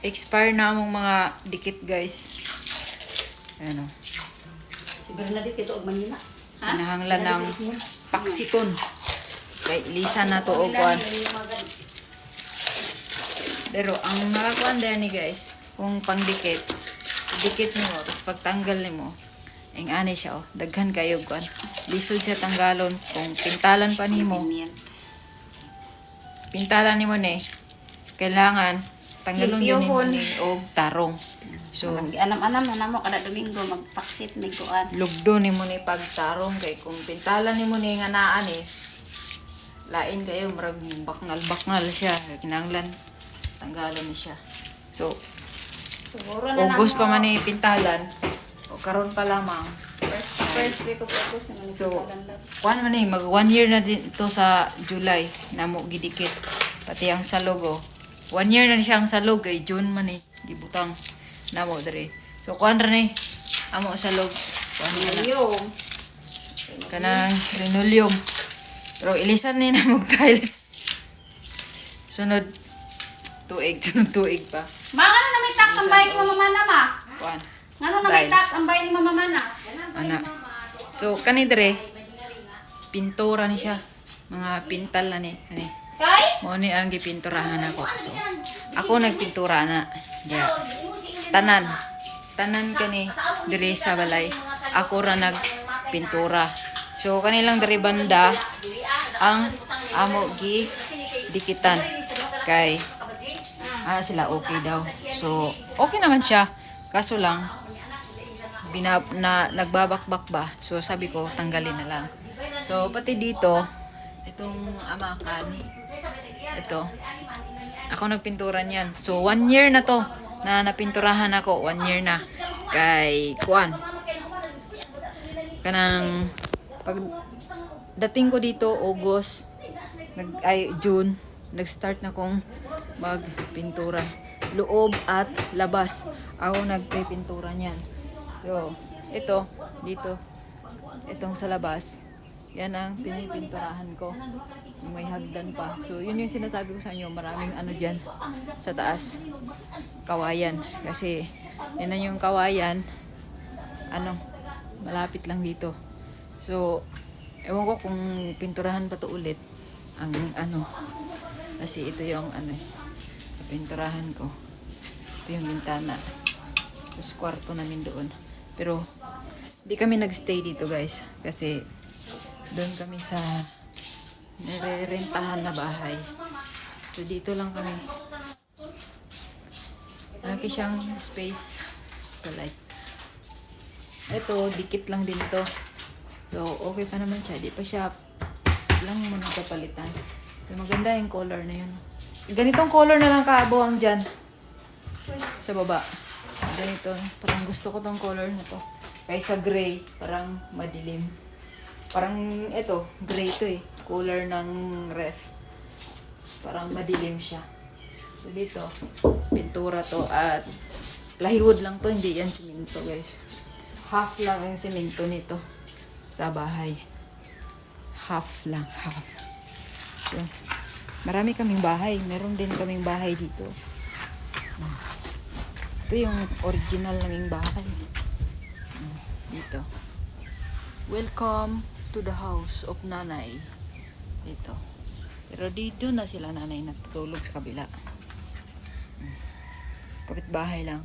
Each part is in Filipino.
Expire na among mga dikit guys. Ayan o. Si Bernadette ito og manina. Hinahanglan ng paksiton. Kay Lisa na to o kuan. Pero ang nakakuan din ni guys, kung pangdikit, dikit nimo tapos pagtanggal nimo, ang ani siya oh, daghan kayo kuan. Lisod siya tanggalon kung pintalan pa nimo, pintalan nimo ni kailangan nimo Limpyohon. ni og tarong. So anam-anam na namo kada Domingo magpaksit may kuan. lugdo nimo ni pagtarong kay kung pintalan nimo ni nga naa ni lain kayo marag baknal baknal siya kinanglan. Tanggalan ni siya. So Siguro August pa man ni pintalan. O karon pa lamang. First, first week of August naman So, kuan man ni mag one year na din ito sa July namo gidikit. Pati ang salugo one year na ni siya ang salog kay June man ni gibutang namo diri so kuan ra ni amo salog kuan na na. Kanang linoleum. Pero ilisan ni na mog tiles. Sunod tuig, sunod tuig pa. Ma, ano na may tax ang bahay ni Mama Mana, ma? Kuan. Ano na may tax ang bahay ni Mama Mana? Ana. So kani dire pintura ni siya. Mga pintal na ni. Kani. Mo ni ang gipinturahan ako. So ako nagpintura na. Yeah. Tanan. Tanan kani dire sa balay. Ako ra nagpintura. So kanilang dire banda ang amo gi dikitan kay ah sila okay daw. So okay naman siya. Kaso lang binab na nagbabakbak ba. So sabi ko tanggalin na lang. So pati dito itong amakan ito. Ako nagpintura niyan. So one year na to na napinturahan ako. One year na. Kay Kuan. Kanang pag dating ko dito August nag ay June nag-start na kong magpintura. Loob at labas. Ako nagpipintura niyan. So ito dito. Itong sa labas yan ang pinipinturahan ko. May hagdan pa. So yun yung sinasabi ko sa inyo maraming ano dyan sa taas. Kawayan. Kasi yan yung kawayan. Ano malapit lang dito. So ewan ko kung pinturahan pa to ulit. Ang ano kasi ito yung ano pinturahan ko. Ito yung bintana. Tapos kwarto namin doon. Pero di kami nagstay dito guys. Kasi doon kami sa nire-rentahan na bahay. So dito lang kami. Laki siyang space so like ito dikit lang din to. So okay pa naman siya. Di pa siya lang mo napapalitan. So maganda yung color na yun. Ganitong color na lang kaabo ang dyan. Sa baba. Ganito. Parang gusto ko tong color na to. Kaysa gray. Parang madilim parang ito gray to eh. Color ng ref. Parang madilim siya. So dito pintura to at plywood lang to hindi yan simento guys. Half lang yung simento nito sa bahay. Half lang half. So, marami kaming bahay. Meron din kaming bahay dito. Ito yung original naming bahay. Dito. Welcome to the house of nanay. Dito pero dito na sila nanay natutulog sa kabila. Hmm. kapit bahay lang.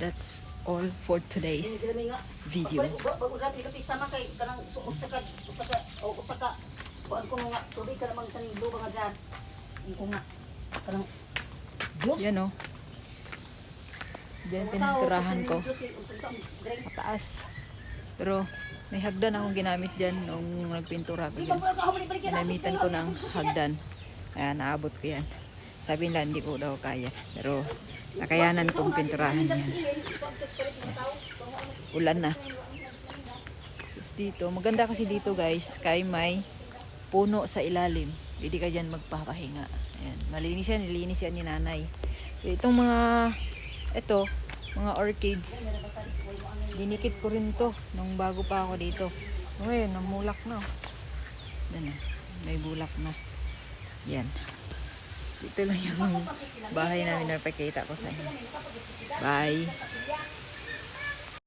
That's all for today's video. Yan o Diyan pininturahan ko. Mataas. Pero may hagdan akong ginamit dyan nung nagpintura ko dyan. Ginamitan ko ng hagdan. Kaya naabot ko yan. Sabi nila hindi ko daw kaya. Pero nakayanan kong pinturahan yan. Ulan na. Tapos dito maganda kasi dito guys. Kay may puno sa ilalim. Pwede ka dyan magpapahinga. Ayan. malinis yan. Nilinis yan ni nanay. So itong mga ito mga orchids dinikit ko rin to nung bago pa ako dito ngayon namulak na. Yan na. may bulak na yan Ito lang yung bahay namin na ko sa inyo. Bye.